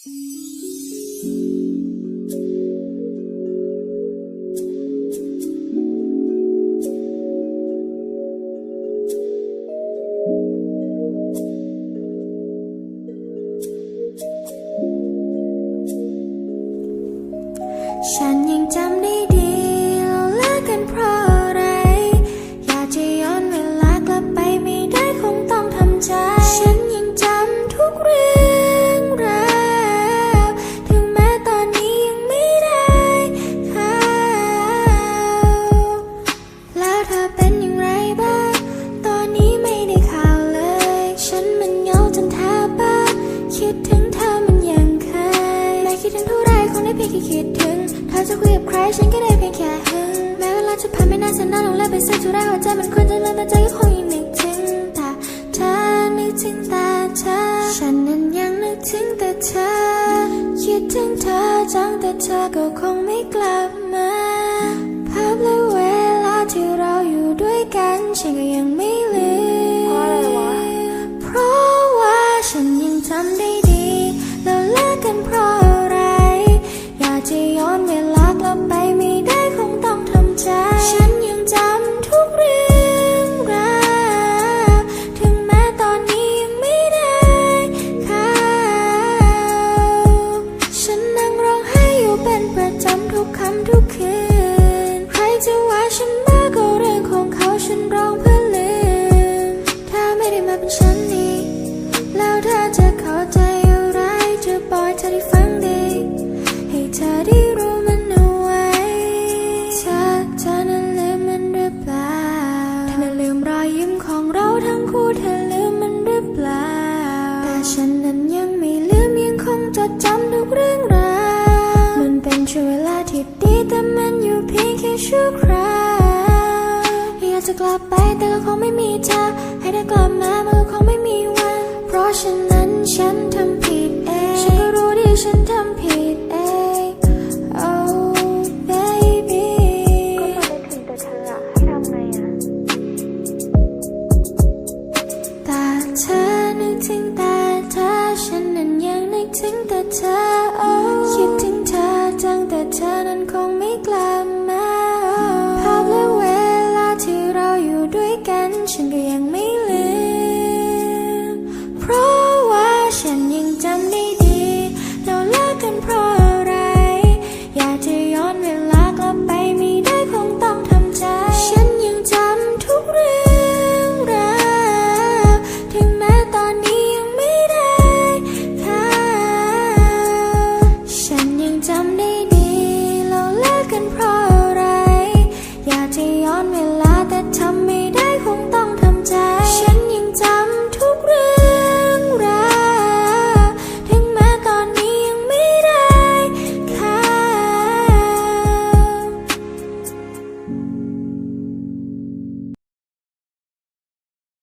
ฉันยังจำได้ดี คุยกับใครฉันก็ได้เพียงแค่หึงแม้เวลาจะผ่านไม่นานแสนนานลงแล้วไปสักเท่าไรหัวใจมันควรจะลืมแต่ใจก็คงยังนึกถึงแต่เธอนึกถึงแต่เธอฉันนั้นยังนึกถึงแต่เธอคิดถึงเธอจังแต่เธอก็คงไม่กลับมาภาพและเวลาที่เราอยู่ด้วยกันฉันก็ยังไม่ เรื่องราวมันเป็นช่วงเวลาที่ดีแต่มันอยู่เพียงแค่ชั่วคราวอยากจะกลับไปแต่ก็คงไม่มีเธอให้เธอกลับมามันก็คงไม่มีวัน เพราะฉะนั้นฉันทำผิดเองฉันก็รู้ดีฉันทำผิดเอง Oh baby ก็ตอนนึกถึงแต่เธออะให้ทำไงอะแต่เธอนึกถึงแต่เธอฉันนั้นยังนึกถึงแต่เธอันคงไม่กล้า